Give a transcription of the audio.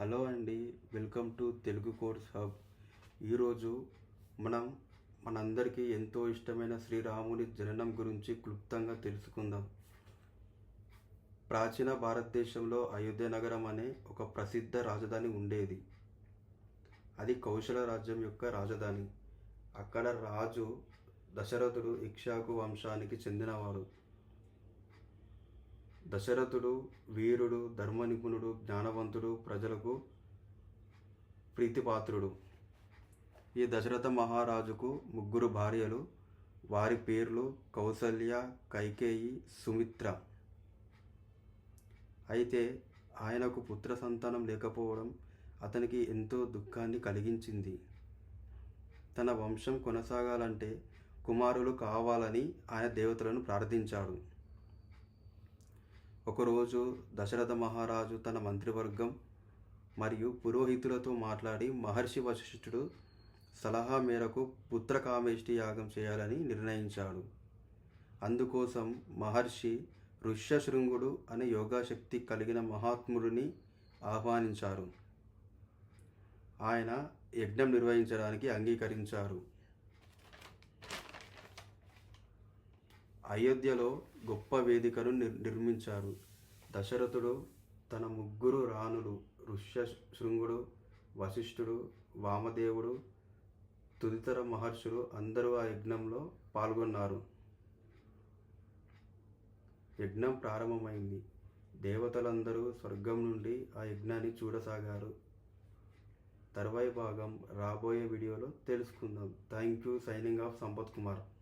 Hello అండి welcome to Telugu course hub. ఈరోజు మనం మనందరికీ ఎంతో ఇష్టమైన శ్రీరాముని జననం గురించి క్లుప్తంగా తెలుసుకుందాం. ప్రాచీన భారతదేశంలో అయోధ్య నగరం అనే ఒక ప్రసిద్ధ రాజధాని ఉండేది. అది కౌశల రాజ్యం యొక్క రాజధాని. అక్కడ రాజు దశరథుడు ఇక్షాకు వంశానికి చెందినవాడు దశరథుడు వీరుడు ధర్మనిపుణుడు జ్ఞానవంతుడు ప్రజలకు ప్రీతిపాత్రుడు. ఈ దశరథ మహారాజుకు ముగ్గురు భార్యలు వారి పేర్లు కౌసల్య కైకేయి సుమిత్ర. అయితే ఆయనకు పుత్ర సంతానం లేకపోవడం అతనికి ఎంతో దుఃఖాన్ని కలిగించింది. తన వంశం కొనసాగాలంటే కుమారులు కావాలని ఆయన దేవతలను ప్రార్థించాడు. ఒకరోజు దశరథ మహారాజు తన మంత్రివర్గం మరియు పురోహితులతో మాట్లాడి మహర్షి వశిష్ఠుడు సలహా మేరకు పుత్రకామేష్టి యాగం చేయాలని నిర్ణయించాడు. అందుకోసం మహర్షి ఋష్యశృంగుడు అనే యోగాశక్తి కలిగిన మహాత్ముడిని ఆహ్వానించారు. ఆయన యజ్ఞం నిర్వహించడానికి అంగీకరించారు. అయోధ్యలో గొప్ప వేదికను నిర్ నిర్మించారు. దశరథుడు తన ముగ్గురు రాణులు ఋష్యశృంగుడు వశిష్ఠుడు వామదేవుడు తుదితర మహర్షులు అందరూ ఆ యజ్ఞంలో పాల్గొన్నారు. యజ్ఞం ప్రారంభమైంది. దేవతలందరూ స్వర్గం నుండి ఆ యజ్ఞాన్ని చూడసాగారు. తర్వాయి భాగం రాబోయే వీడియోలో తెలుసుకుందాం. Thank you signing off Sampath Kumar.